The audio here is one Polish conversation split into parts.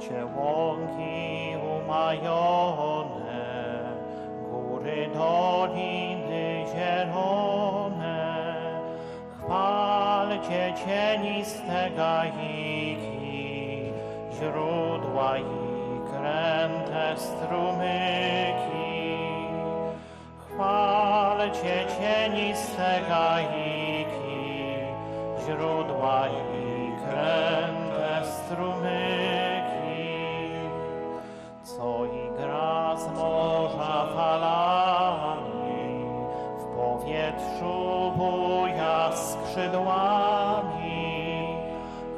Cię łąki umajone, góry, doliny zielone. Chwalcie cieniste gajiki, źródła i kręte strumyki. Chwalcie cieniste gajiki, źródła i co i gra z morza falami, w powietrzu buja skrzydłami.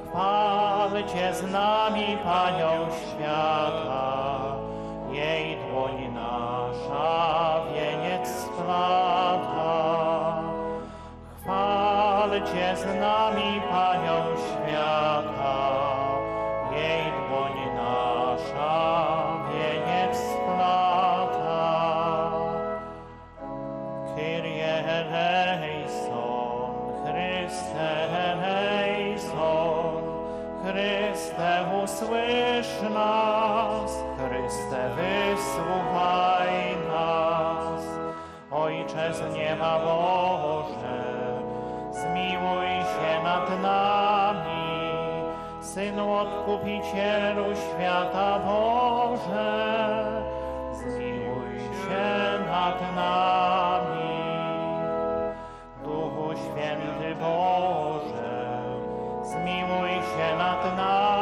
Chwalcie z nami Panią świata, jej dłoń nasza wieniec splata. Chwalcie z nami usłysz nas, Chryste wysłuchaj nas. Ojcze z nieba Boże, zmiłuj się nad nami, Synu Odkupicielu świata Boże, zmiłuj się nad nami. Duchu Święty Boże, zmiłuj się nad nami.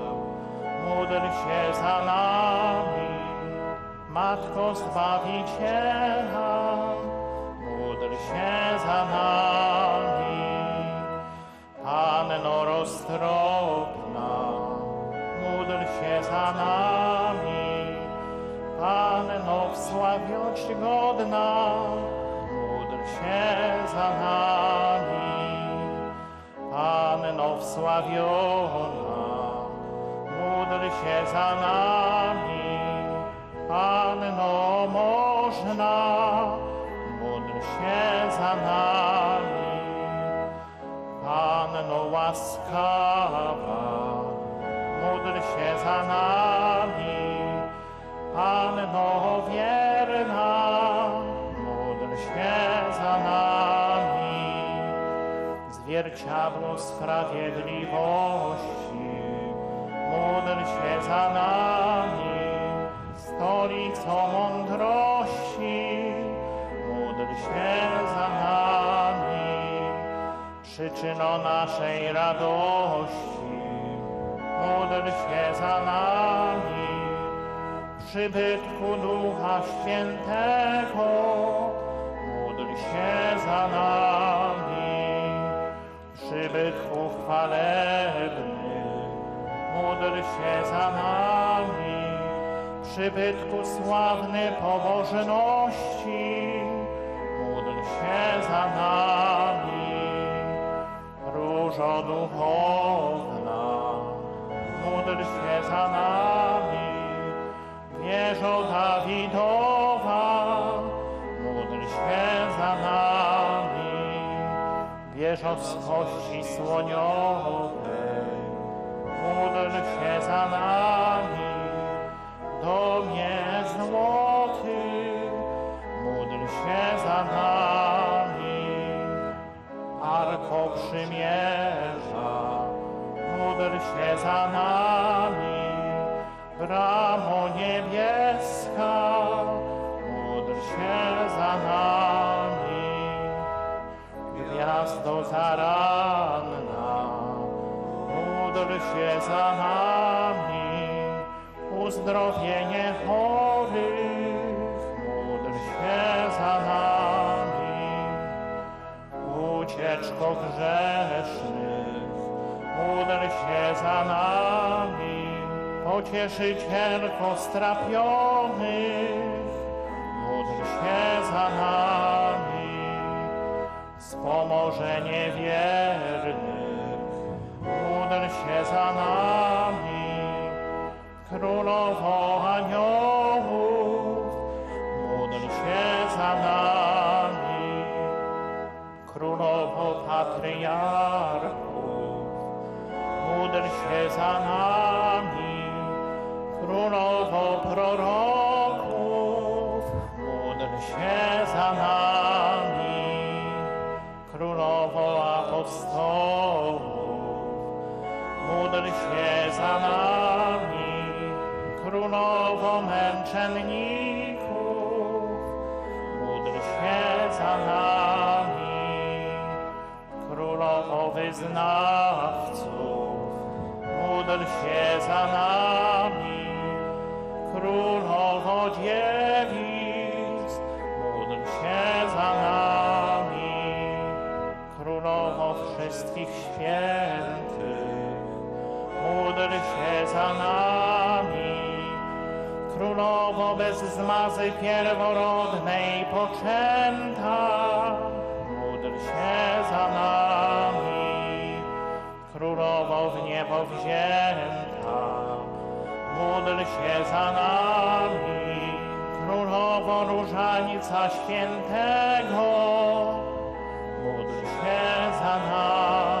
módl się za nami. Matko Zbawiciela, módl się za nami. Panno roztropna, módl się za nami. Panno wsławiość godna, módl się za nami. Panno wsławiona, módl się za nami. Panno można, módl się za nami. Panno łaskawa, módl się za nami. Panno wierna, módl się za nami. Zwierciadło sprawiedliwości, módl się za nami. Stolicą mądrości, módl się za nami. Przyczyno naszej radości, módl się za nami. Przybytku Ducha Świętego, módl się za nami. Przybytku chwalebny, módl się za nami. Przybytku sławny pobożności, módl się za nami. Różo duchowna, módl się za nami. Wieżo Dawidowa, módl się za nami. Wieżo z kości słoniowej, módl się za nami. Domie złoty, módl się za nami. Arko przymierza, módl się za nami. Bramo niebieska, módl się za nami. Gwiazdo zaranna, módl się za nami. Uzdrowienie chorych, módl się za nami. Ucieczko grzesznych, módl się za nami. Pocieszycielko strapionych, módl się za nami. Wspomożenie wiernych, módl się za nami. Królowo aniołów, módl się za nami. Królowo patriarchów, módl się za nami. Królowo proroków, módl się za nami. Królowo męczenników, módl się za nami. Królowo wyznawców, módl się za nami. Królowo dziewic, módl się za nami. Królowo wszystkich świętych, módl się za nami. Królowo bez zmazy pierworodnej poczęta, módl się za nami. Królowo w niebo wzięta, módl się za nami. Królowo różańca świętego, módl się za nami.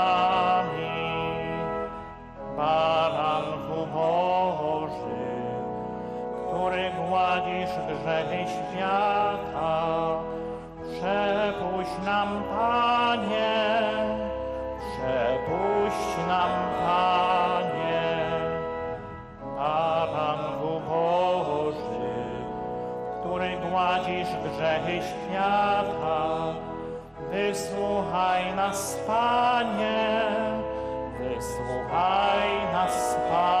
Który gładzisz grzechy świata, przepuść nam, Panie, przepuść nam, Panie. Baranku Boży, który gładzisz grzechy świata, wysłuchaj nas, Panie, wysłuchaj nas, Panie.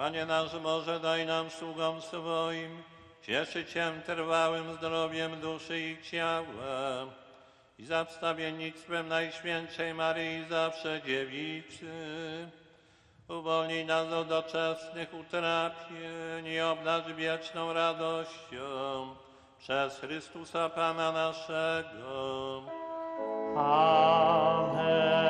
Panie nasz Boże, daj nam sługom swoim cieszyć się trwałym zdrowiem duszy i ciała i za wstawiennictwem Najświętszej Maryi zawsze Dziewicy. Uwolnij nas od doczesnych utrapień i obdarz wieczną radością przez Chrystusa Pana naszego. Amen.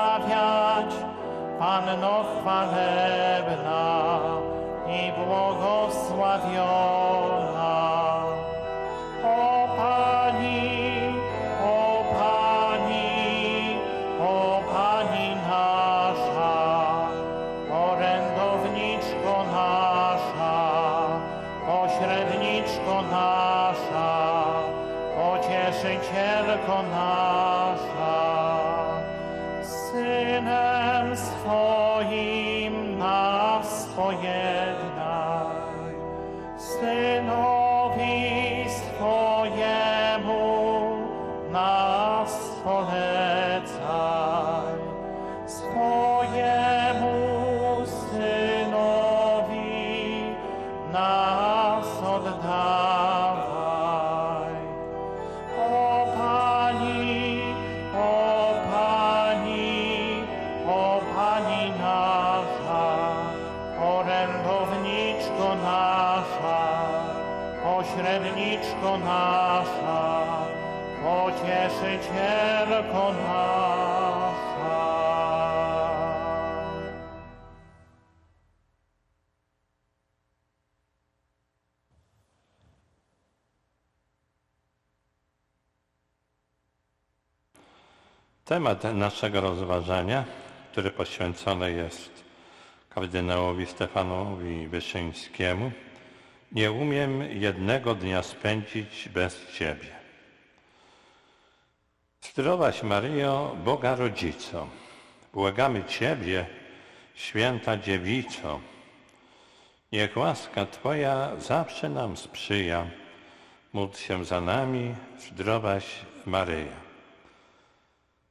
Panno chwalebna i błogosławiona. O Pani, o Pani, o Pani nasza, orędowniczko nasza, pośredniczko nasza, pocieszycielko nasza. Synem nas nasza, pośredniczko nasza, pocieszycielko nasza. Temat naszego rozważania, który poświęcony jest kardynałowi Stefanowi Wyszyńskiemu, nie umiem jednego dnia spędzić bez Ciebie. Zdrowaś Maryjo, Boga Rodzico, błagamy Ciebie, Święta Dziewico, niech łaska Twoja zawsze nam sprzyja. Módl się za nami, zdrowaś Maryja.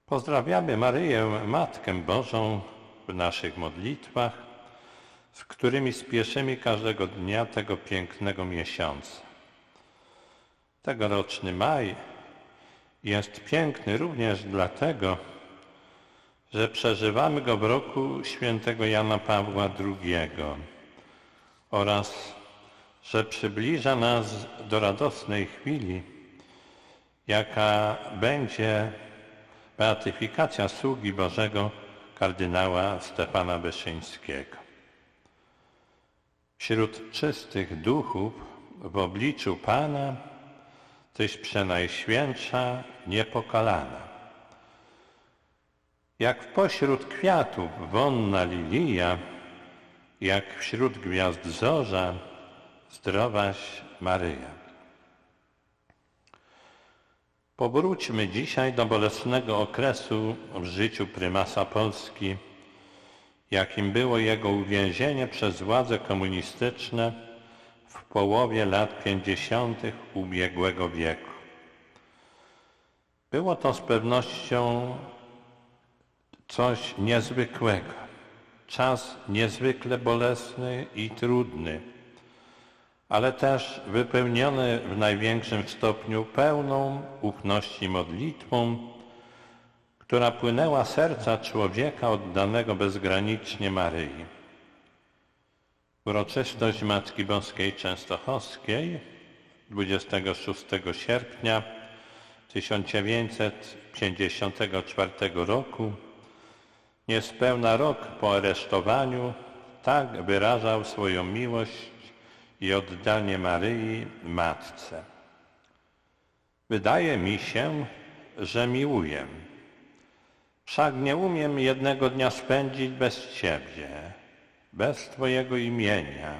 Pozdrawiamy Maryję, Matkę Bożą, w naszych modlitwach, z którymi spieszymy każdego dnia tego pięknego miesiąca. Tegoroczny maj jest piękny również dlatego, że przeżywamy go w roku świętego Jana Pawła II oraz, że przybliża nas do radosnej chwili, jaka będzie beatyfikacja sługi Bożego kardynała Stefana Wyszyńskiego. Wśród czystych duchów w obliczu Pana Tyś przenajświętsza, niepokalana. Jak pośród kwiatów wonna lilija, jak wśród gwiazd zorza, zdrowaś Maryja. Powróćmy dzisiaj do bolesnego okresu w życiu prymasa Polski, jakim było jego uwięzienie przez władze komunistyczne w połowie lat 50. ubiegłego wieku. Było to z pewnością coś niezwykłego, czas niezwykle bolesny i trudny, ale też wypełniony w największym stopniu pełną ufności modlitwą, która płynęła serca człowieka oddanego bezgranicznie Maryi. Uroczystość Matki Boskiej Częstochowskiej 26 sierpnia 1954 roku, niespełna rok po aresztowaniu, tak wyrażał swoją miłość i oddanie Maryi Matce. Wydaje mi się, że miłuję. Wszak nie umiem jednego dnia spędzić bez Ciebie, bez Twojego imienia,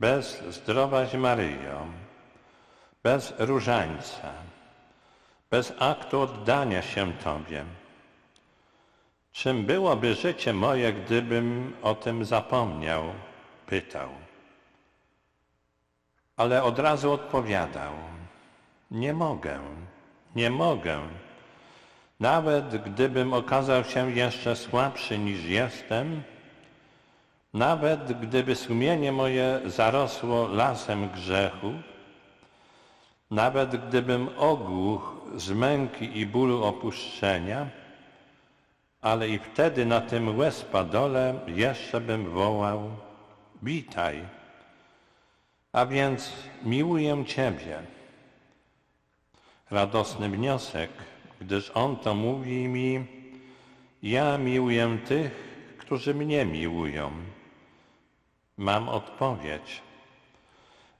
bez zdrowaś Maryjo. bez różańca, bez aktu oddania się Tobie. Czym byłoby życie moje, gdybym o tym zapomniał? Pytał. Ale od razu odpowiadał. Nie mogę, nie mogę. Nawet gdybym okazał się jeszcze słabszy niż jestem, nawet gdyby sumienie moje zarosło lasem grzechu, nawet gdybym ogłuchł z męki i bólu opuszczenia, ale i wtedy na tym łezpadole jeszcze bym wołał witaj. A więc miłuję Ciebie. Radosny wniosek, gdyż On to mówi mi, ja miłuję tych, którzy mnie miłują. Mam odpowiedź.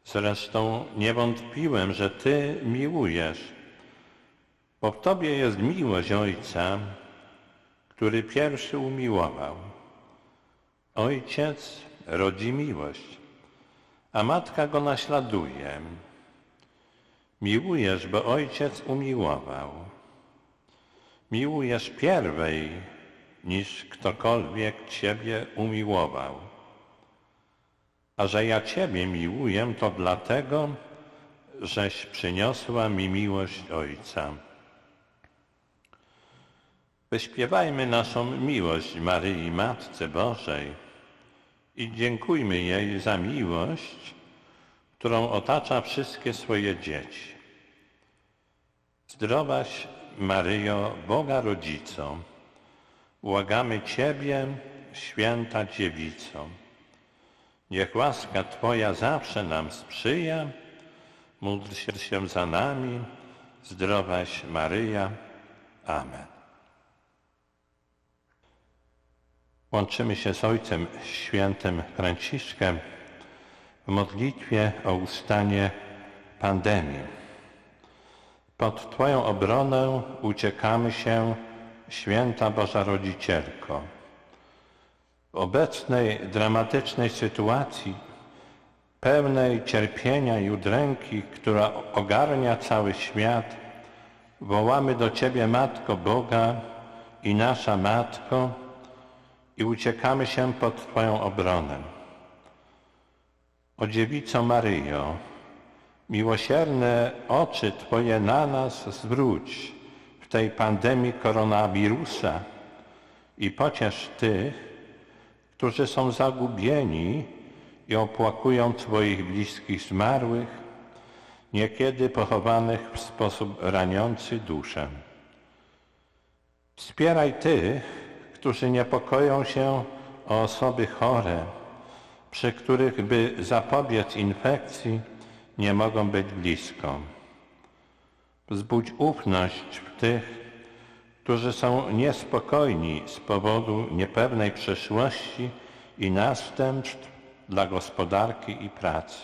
Zresztą nie wątpiłem, że Ty miłujesz, bo w Tobie jest miłość Ojca, który pierwszy umiłował. Ojciec rodzi miłość, a matka go naśladuje. Miłujesz, bo ojciec umiłował. Miłujesz pierwej, niż ktokolwiek Ciebie umiłował. A że ja Ciebie miłuję, to dlatego, żeś przyniosła mi miłość Ojca. Wyśpiewajmy naszą miłość Maryi Matce Bożej i dziękujmy jej za miłość, którą otacza wszystkie swoje dzieci. Zdrowaś Maryjo, Boga Rodzico, błagamy Ciebie, święta Dziewico. Niech łaska Twoja zawsze nam sprzyja, módl się za nami, zdrowaś Maryja. Amen. Łączymy się z Ojcem Świętym Franciszkiem w modlitwie o ustanie pandemii. Pod Twoją obronę uciekamy się, Święta Boża Rodzicielko. W obecnej dramatycznej sytuacji, pełnej cierpienia i udręki, która ogarnia cały świat, wołamy do Ciebie, Matko Boga i nasza Matko, i uciekamy się pod Twoją obronę. O Dziewico Maryjo, miłosierne oczy Twoje na nas zwróć w tej pandemii koronawirusa i pociesz tych, którzy są zagubieni i opłakują Twoich bliskich zmarłych, niekiedy pochowanych w sposób raniący duszę. Wspieraj tych, którzy niepokoją się o osoby chore, przy których by zapobiec infekcji nie mogą być blisko. Wzbudź ufność w tych, którzy są niespokojni z powodu niepewnej przyszłości i następstw dla gospodarki i pracy.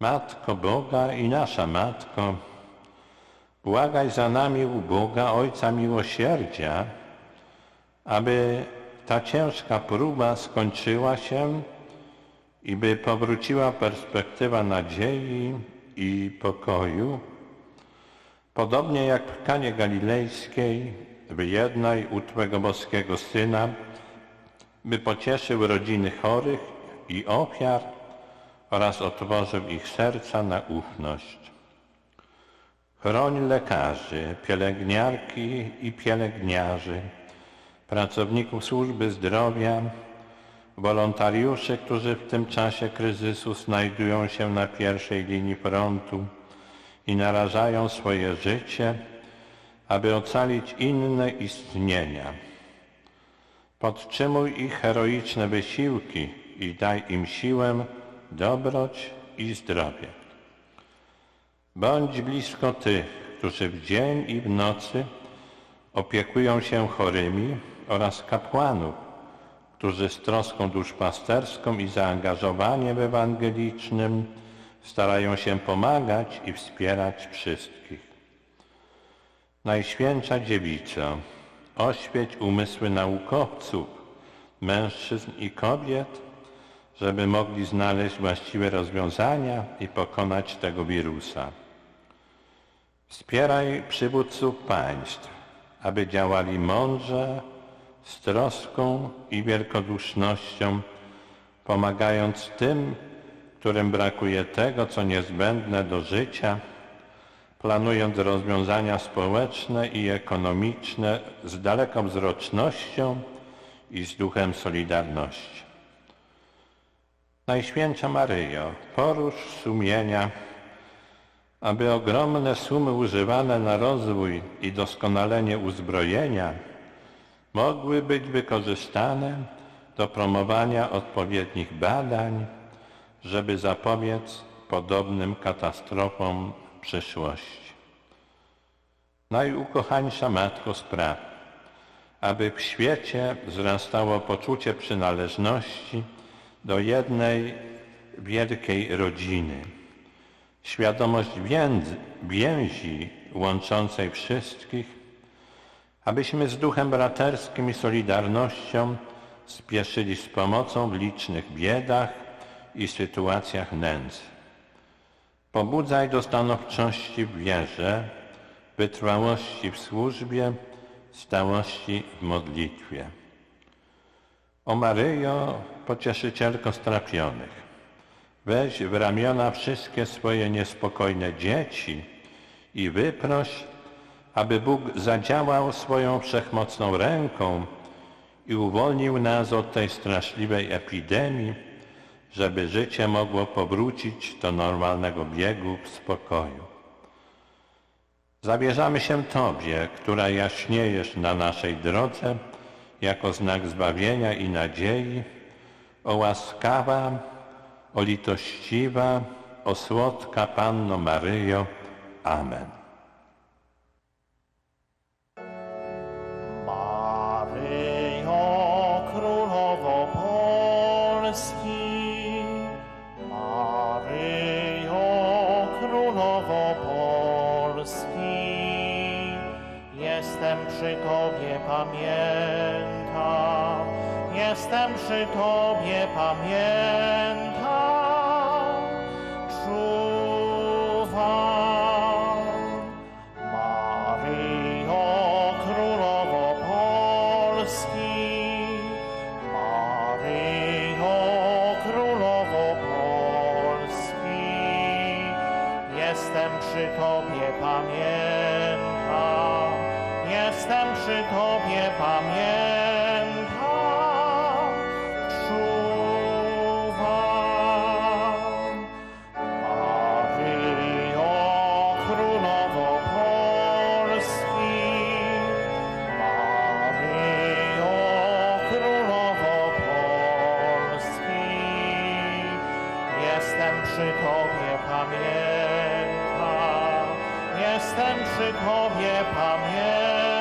Matko Boga i nasza Matko, błagaj za nami u Boga Ojca Miłosierdzia, aby ta ciężka próba skończyła się i by powróciła perspektywa nadziei i pokoju, podobnie jak w Kanie Galilejskiej, w jednej u Twego boskiego Syna, by pocieszył rodziny chorych i ofiar oraz otworzył ich serca na ufność. Chroń lekarzy, pielęgniarki i pielęgniarzy, pracowników służby zdrowia, wolontariuszy, którzy w tym czasie kryzysu znajdują się na pierwszej linii frontu i narażają swoje życie, aby ocalić inne istnienia. Podtrzymuj ich heroiczne wysiłki i daj im siłę, dobroć i zdrowie. Bądź blisko tych, którzy w dzień i w nocy opiekują się chorymi oraz kapłanów, którzy z troską duszpasterską i zaangażowaniem ewangelicznym starają się pomagać i wspierać wszystkich. Najświętsza Dziewico, oświeć umysły naukowców, mężczyzn i kobiet, żeby mogli znaleźć właściwe rozwiązania i pokonać tego wirusa. Wspieraj przywódców państw, aby działali mądrze, z troską i wielkodusznością, pomagając tym, którym brakuje tego, co niezbędne do życia, planując rozwiązania społeczne i ekonomiczne z dalekowzrocznością i z duchem solidarności. Najświętsza Maryjo, porusz sumienia, aby ogromne sumy używane na rozwój i doskonalenie uzbrojenia mogły być wykorzystane do promowania odpowiednich badań, żeby zapobiec podobnym katastrofom w przyszłości. Najukochańsza Matko spraw, aby w świecie wzrastało poczucie przynależności do jednej wielkiej rodziny, świadomość więzi łączącej wszystkich, abyśmy z duchem braterskim i solidarnością spieszyli z pomocą w licznych biedach i sytuacjach nędzy. Pobudzaj do stanowczości w wierze, wytrwałości w służbie, stałości w modlitwie. O Maryjo, pocieszycielko strapionych, weź w ramiona wszystkie swoje niespokojne dzieci i wyproś, aby Bóg zadziałał swoją wszechmocną ręką i uwolnił nas od tej straszliwej epidemii, żeby życie mogło powrócić do normalnego biegu w spokoju. Zawierzamy się Tobie, która jaśniejesz na naszej drodze jako znak zbawienia i nadziei, o łaskawa, o litościwa, o słodka Panno Maryjo. Amen. Pamiętam, jestem przy Tobie, pamiętam, jestem przy Tobie, pamiętam.